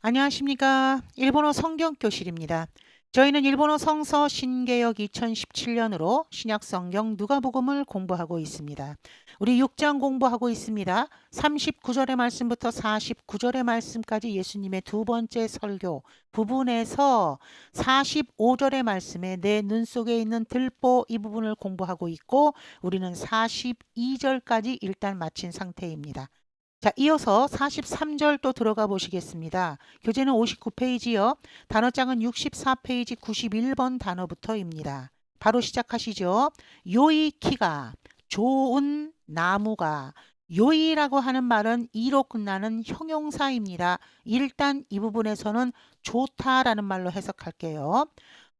안녕하십니까. 일본어 성경교실입니다. 저희는 일본어 성서 신개역 2017년으로 신약 성경 누가복음을 공부하고 있습니다. 우리 6장 공부하고 있습니다. 39절의 말씀부터 49절의 말씀까지 예수님의 두 번째 설교 부분에서 45절의 말씀에 내 눈 속에 있는 들보 이 부분을 공부하고 있고 우리는 42절까지 일단 마친 상태입니다. 자, 이어서 43절 또 들어가 보시겠습니다. 교재는 59페이지요. 단어장은 64페이지 91번 단어부터입니다. 바로 시작하시죠. 요이키가 좋은 나무가 요이라고 하는 말은 이로 끝나는 형용사입니다. 일단 이 부분에서는 좋다라는 말로 해석할게요.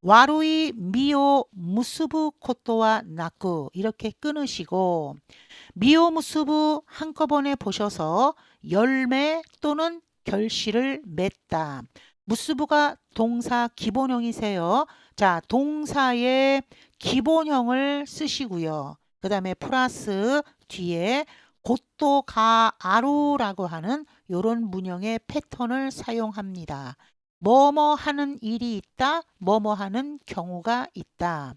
와루이 미오 무스부 코토와 나쿠 이렇게 끊으시고 미오 무스부 한꺼번에 보셔서 열매 또는 결실을 맺다. 무스부가 동사 기본형이세요. 자, 동사의 기본형을 쓰시고요. 그 다음에 플러스 뒤에 곧도 가 아루라고 하는 요런 문형의 패턴을 사용합니다. 뭐뭐 하는 일이 있다, 뭐뭐 하는 경우가 있다.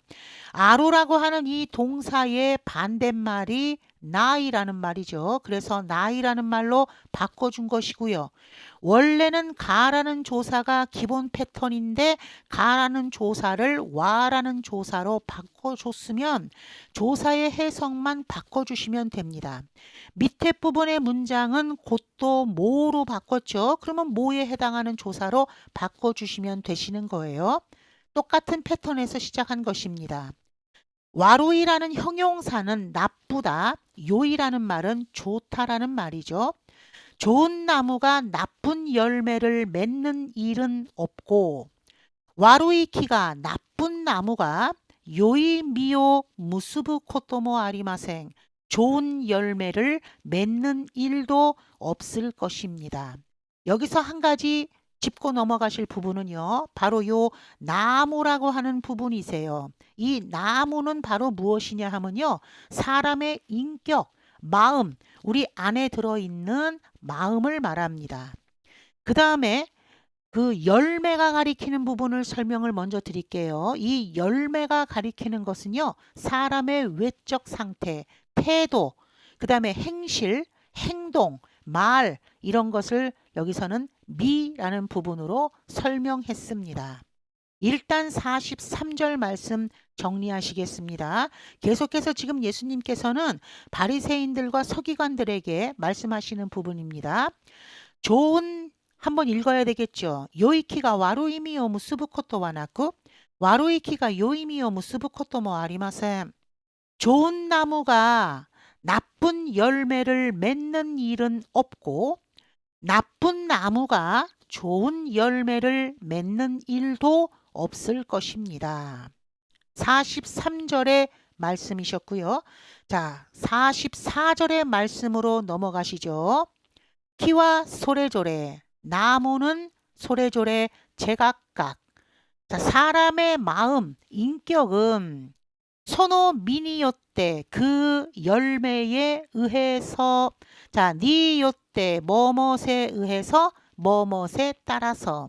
아루라고 하는 이 동사의 반대말이 나이라는 말이죠. 그래서 나이라는 말로 바꿔준 것이고요. 원래는 가라는 조사가 기본 패턴인데 가라는 조사를 와라는 조사로 바꿔줬으면 조사의 해석만 바꿔주시면 됩니다. 밑에 부분의 문장은 곧도 뭐로 바꿨죠. 그러면 뭐에 해당하는 조사로 바꿔주시면 되시는 거예요. 똑같은 패턴에서 시작한 것입니다. 와로이라는 형용사는 나쁘다, 요이라는 말은 좋다라는 말이죠. 좋은 나무가 나쁜 열매를 맺는 일은 없고 와루이키가 나쁜 나무가 요이 미오 무스부 코토모 아리마생 좋은 열매를 맺는 일도 없을 것입니다. 여기서 한 가지 짚고 넘어가실 부분은요. 바로 요 나무라고 하는 부분이세요. 이 나무는 바로 무엇이냐 하면요. 사람의 인격, 마음, 우리 안에 들어있는 마음을 말합니다. 그 다음에 그 열매가 가리키는 부분을 설명을 먼저 드릴게요. 이 열매가 가리키는 것은요. 사람의 외적 상태, 태도, 그 다음에 행실, 행동, 말 이런 것을 여기서는 미라는 부분으로 설명했습니다. 일단 43절 말씀 정리하시겠습니다. 계속해서 지금 예수님께서는 바리새인들과 서기관들에게 말씀하시는 부분입니다. 좋은 한번 읽어야 되겠죠. 요이키가 와루이미오 무스부코토 와나쿠 와루이키가 요이미오 무스부코토 모 아리마셈 좋은 나무가 나쁜 열매를 맺는 일은 없고 나쁜 나무가 좋은 열매를 맺는 일도 없을 것입니다. 43절의 말씀이셨고요. 자, 44절의 말씀으로 넘어가시죠. 키와 소래조래, 나무는 소래조래 제각각. 자, 사람의 마음, 인격은 소노 미니요 때 그 열매에 의해서 자, 니 요때 뭐뭇에 의해서 뭐뭇에 따라서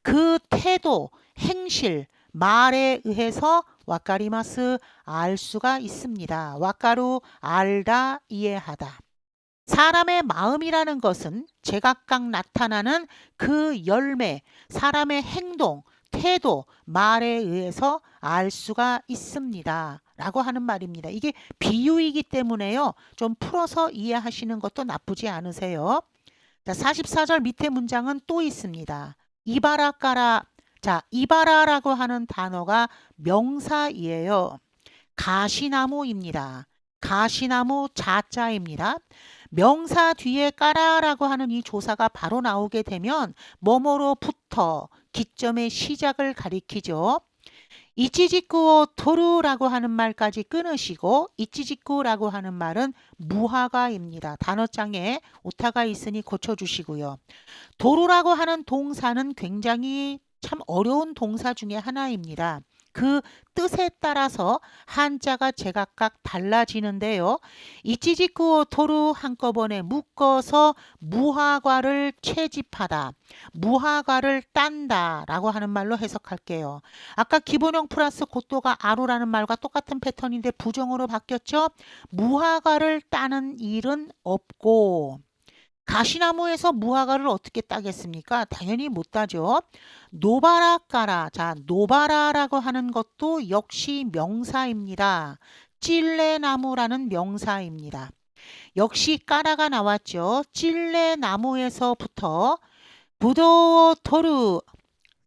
그 태도, 행실, 말에 의해서 와까리마스 알 수가 있습니다. 와까루 알다 이해하다. 사람의 마음이라는 것은 제각각 나타나는 그 열매, 사람의 행동, 태도, 말에 의해서 알 수가 있습니다. 라고 하는 말입니다. 이게 비유이기 때문에요. 좀 풀어서 이해하시는 것도 나쁘지 않으세요. 자, 44절 밑에 문장은 또 있습니다. 이바라까라. 자, 이바라라고 하는 단어가 명사이에요. 가시나무입니다. 가시나무 자자입니다. 명사 뒤에 까라라고 하는 이 조사가 바로 나오게 되면 뭐뭐로부터 기점의 시작을 가리키죠. 이치지쿠오 토루라고 하는 말까지 끊으시고 이치지쿠라고 하는 말은 무화과입니다. 단어장에 오타가 있으니 고쳐주시고요. 도루라고 하는 동사는 굉장히 참 어려운 동사 중에 하나입니다. 그 뜻에 따라서 한자가 제각각 달라지는데요. 이치지쿠오 토루 한꺼번에 묶어서 무화과를 채집하다, 무화과를 딴다 라고 하는 말로 해석할게요. 아까 기본형 플러스 고도가 아루라는 말과 똑같은 패턴인데 부정으로 바뀌었죠. 무화과를 따는 일은 없고 가시나무에서 무화과를 어떻게 따겠습니까? 당연히 못 따죠. 노바라까라. 자, 노바라라고 하는 것도 역시 명사입니다. 찔레나무라는 명사입니다. 역시 까라가 나왔죠. 찔레나무에서부터 부도워 토르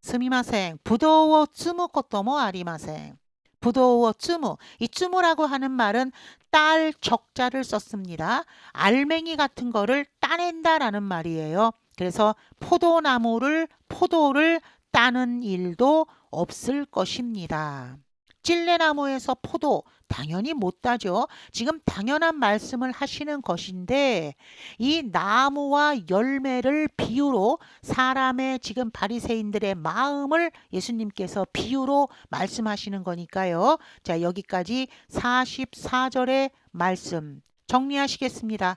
스미마생 부도워 쯔무 것도모 아리마생 부도워 쯔무 이 쯔무라고 하는 말은 딸 적자를 썼습니다. 알맹이 같은 거를 따낸다라는 말이에요. 그래서 포도나무를 포도를 따는 일도 없을 것입니다. 찔레나무에서 포도 당연히 못 따죠. 지금 당연한 말씀을 하시는 것인데 이 나무와 열매를 비유로 사람의 지금 바리새인들의 마음을 예수님께서 비유로 말씀하시는 거니까요. 자, 여기까지 44절의 말씀 정리하시겠습니다.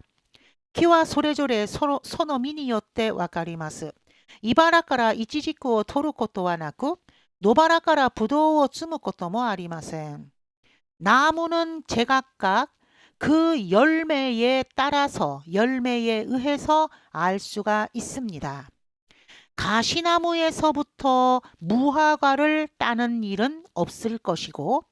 키와 소레조레 소노, 소노미니요때 와카리마스. 이바라카라 이치지쿠오 토르 코토와 나쿠 野原からブドウを摘むこともありません。 나무는 제각각 그 열매에 따라서 열매에 의해서 알 수가 있습니다. 가시나무에서부터 무화과를 따는 일은 없을 것이고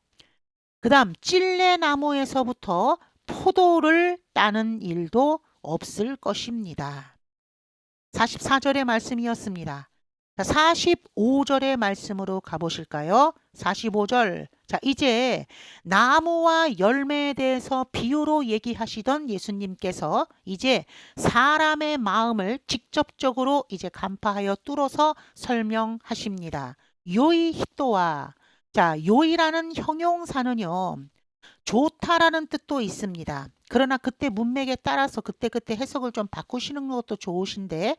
그 다음 찔레나무에서부터 포도를 따는 일도 없을 것입니다. 44절의 말씀이었습니다. 자, 45절의 말씀으로 가보실까요? 45절. 자, 이제 나무와 열매에 대해서 비유로 얘기하시던 예수님께서 이제 사람의 마음을 직접적으로 이제 간파하여 뚫어서 설명하십니다. 요이 히토와 자, 요이라는 형용사는요. 좋다라는 뜻도 있습니다. 그러나 그때 문맥에 따라서 그때그때 해석을 좀 바꾸시는 것도 좋으신데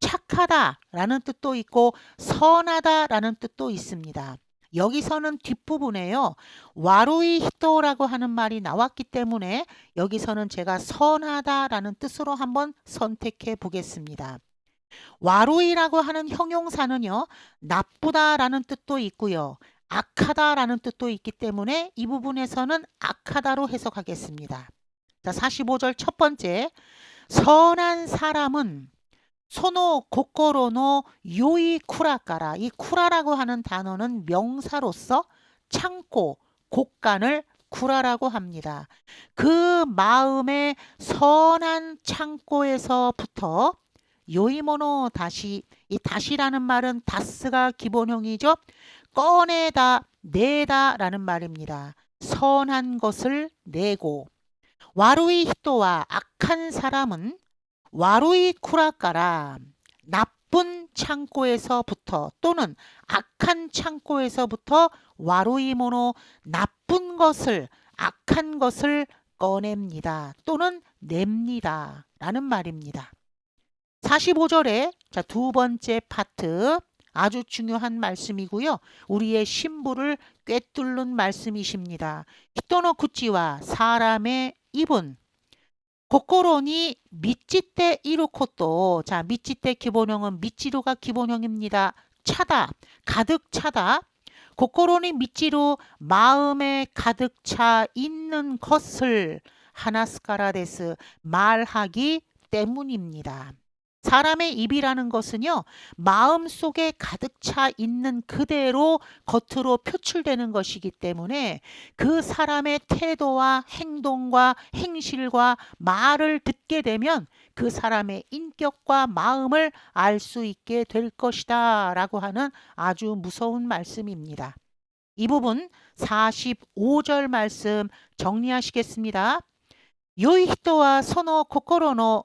착하다라는 뜻도 있고 선하다라는 뜻도 있습니다. 여기서는 뒷부분에요. 와루이 히토라고 하는 말이 나왔기 때문에 여기서는 제가 선하다라는 뜻으로 한번 선택해 보겠습니다. 와루이라고 하는 형용사는요. 나쁘다라는 뜻도 있고요. 악하다라는 뜻도 있기 때문에 이 부분에서는 악하다로 해석하겠습니다. 자, 45절 첫 번째. 선한 사람은 소노 고코로노 요이 쿠라까라. 이 쿠라라고 하는 단어는 명사로서 창고, 곳간을 쿠라라고 합니다. 그 마음의 선한 창고에서부터 요이모노 다시 이 다시라는 말은 다스가 기본형이죠. 꺼내다, 내다 라는 말입니다. 선한 것을 내고 와루이 히토와 악한 사람은 와루이 쿠라까라 나쁜 창고에서부터 또는 악한 창고에서부터 와루이 모노 나쁜 것을 악한 것을 꺼냅니다. 또는 냅니다. 라는 말입니다. 45절에 자, 두 번째 파트 아주 중요한 말씀이고요. 우리의 신부를 꿰뚫는 말씀이십니다. 히토노 구찌와 사람의 입은 고코로니 미치테 이루코또 자 미치테 기본형은 미치루가 기본형입니다. 차다 가득 차다 고코로니 미치루 마음에 가득 차 있는 것을 하나스카라데스 말하기 때문입니다. 사람의 입이라는 것은요, 마음 속에 가득 차 있는 그대로 겉으로 표출되는 것이기 때문에 그 사람의 태도와 행동과 행실과 말을 듣게 되면 그 사람의 인격과 마음을 알 수 있게 될 것이다. 라고 하는 아주 무서운 말씀입니다. 이 부분 45절 말씀 정리하시겠습니다. 코코로노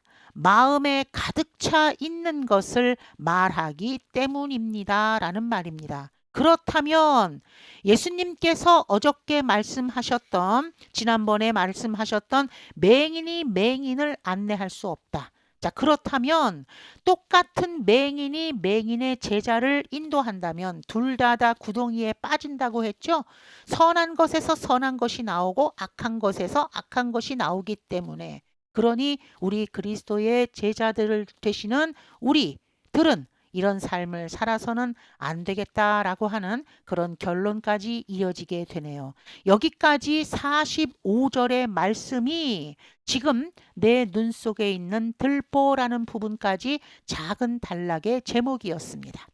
마음에 가득 차 있는 것을 말하기 때문입니다. 라는 말입니다. 그렇다면 예수님께서 어저께 말씀하셨던 지난번에 말씀하셨던 맹인이 맹인을 안내할 수 없다. 자, 그렇다면 똑같은 맹인이 맹인의 제자를 인도한다면 둘 다 다 구덩이에 빠진다고 했죠? 선한 것에서 선한 것이 나오고 악한 것에서 악한 것이 나오기 때문에 그러니 우리 그리스도의 제자들을 되시는 우리들은 이런 삶을 살아서는 안 되겠다라고 하는 그런 결론까지 이어지게 되네요. 여기까지 45절의 말씀이 지금 내 눈 속에 있는 들보라는 부분까지 작은 단락의 제목이었습니다.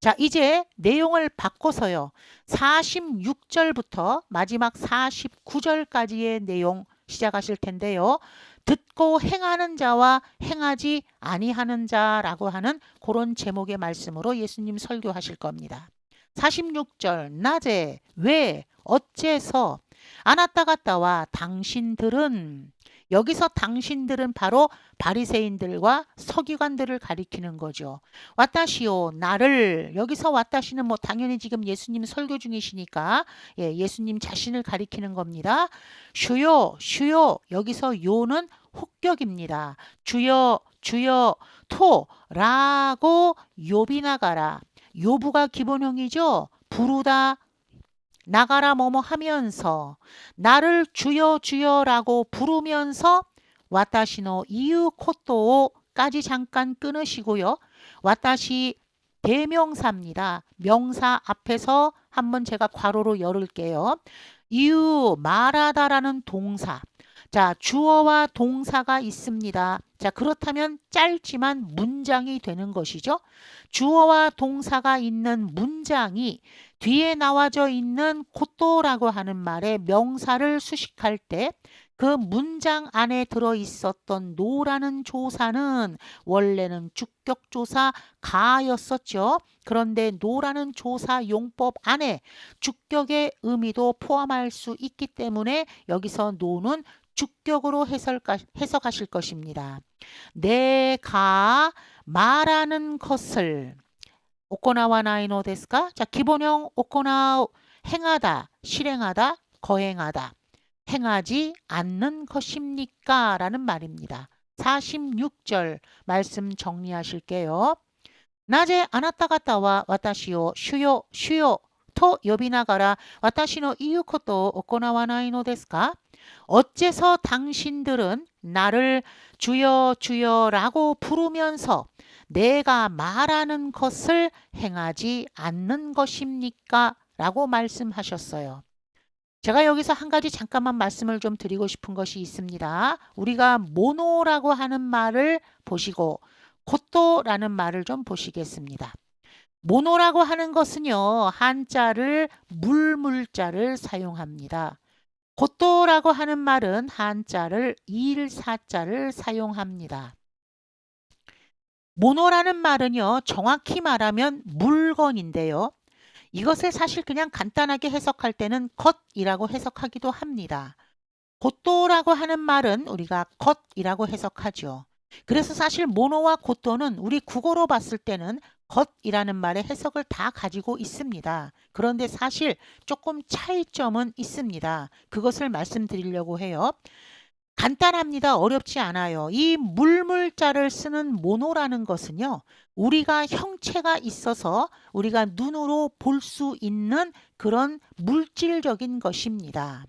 자, 이제 내용을 바꿔서요. 46절부터 마지막 49절까지의 내용 시작하실 텐데요. 듣고 행하는 자와 행하지 아니하는 자라고 하는 그런 제목의 말씀으로 예수님 설교하실 겁니다. 46절 낮에 왜 어째서 안았다 갔다와 당신들은 여기서 당신들은 바로 바리새인들과 서기관들을 가리키는 거죠. 와타시오 나를 여기서 와타시는 뭐 당연히 지금 예수님 설교 중이시니까 예, 예수님 자신을 가리키는 겁니다. 주요 주요 여기서 요는 혹격입니다. 주여 주여 토라고 요비 나가라. 요부가 기본형이죠. 부르다 나가라 뭐뭐 하면서 나를 주여 주여라고 부르면서 와타시노 이유 코토까지 잠깐 끊으시고요. 와타시 대명사입니다. 명사 앞에서 한번 제가 괄호로 열을게요. 이유 말하다라는 동사. 자, 주어와 동사가 있습니다. 자, 그렇다면 짧지만 문장이 되는 것이죠. 주어와 동사가 있는 문장이 뒤에 나와져 있는 코토라고 하는 말의 명사를 수식할 때 그 문장 안에 들어 있었던 노라는 조사는 원래는 주격조사 가였었죠. 그런데 노라는 조사 용법 안에 주격의 의미도 포함할 수 있기 때문에 여기서 노는 주격으로 해석하 실 것입니다. 내가 말하는 것을 오코나와 나이노 데스까? 자, 기본형 오코나 행하다, 실행하다, 거행하다. 행하지 않는 것입니까? 라는 말입니다. 46절 말씀 정리하실게요. 낮에 아나타 가타와 와타시오 슈요 슈요 토 여비나가라 와타시노 이유 코토 오코나와 나이노 데스까? 어째서 당신들은 나를 주여 주여라고 부르면서 내가 말하는 것을 행하지 않는 것입니까? 라고 말씀하셨어요. 제가 여기서 한 가지 잠깐만 말씀을 좀 드리고 싶은 것이 있습니다. 우리가 모노라고 하는 말을 보시고 코토라는 말을 좀 보시겠습니다. 모노라고 하는 것은요. 한자를 물물자를 사용합니다. 고토라고 하는 말은 한자를 일사자를 사용합니다. 모노라는 말은요, 정확히 말하면 물건인데요. 이것을 사실 그냥 간단하게 해석할 때는 것이라고 해석하기도 합니다. 고토라고 하는 말은 우리가 것이라고 해석하죠. 그래서 사실 모노와 고토는 우리 국어로 봤을 때는 것이라는 말의 해석을 다 가지고 있습니다. 그런데 사실 조금 차이점은 있습니다. 그것을 말씀드리려고 해요. 간단합니다. 어렵지 않아요. 이 물물자를 쓰는 모노라는 것은요. 우리가 형체가 있어서 우리가 눈으로 볼 수 있는 그런 물질적인 것입니다.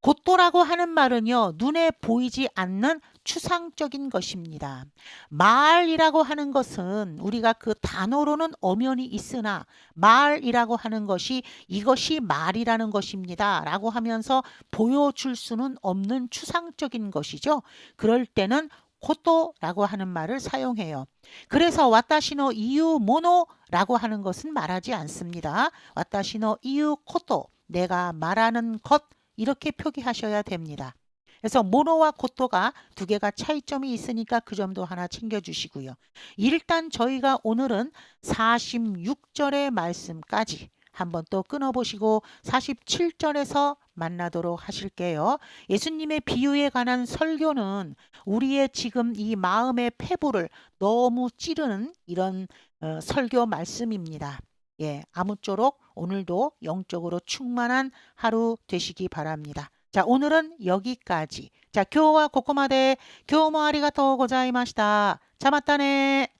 곧도라고 하는 말은요, 눈에 보이지 않는 추상적인 것입니다. 말이라고 하는 것은 우리가 그 단어로는 엄연히 있으나 말이라고 하는 것이 이것이 말이라는 것입니다. 라고 하면서 보여줄 수는 없는 추상적인 것이죠. 그럴 때는 코토라고 하는 말을 사용해요. 그래서 와타시노 이유 모노라고 하는 것은 말하지 않습니다. 와타시노 이유 코토 내가 말하는 것 이렇게 표기하셔야 됩니다. 그래서 모노와 코토가 두 개가 차이점이 있으니까 그 점도 하나 챙겨주시고요. 일단 저희가 오늘은 46절의 말씀까지 한번 또 끊어보시고 47절에서 만나도록 하실게요. 예수님의 비유에 관한 설교는 우리의 지금 이 마음의 폐부를 너무 찌르는 이런 어, 설교 말씀입니다. 예, 아무쪼록 오늘도 영적으로 충만한 하루 되시기 바랍니다. 자, 오늘은 여기까지. 자, 교와 고코마데 교모 아리가또 고자이마시다. 자, 맞다네.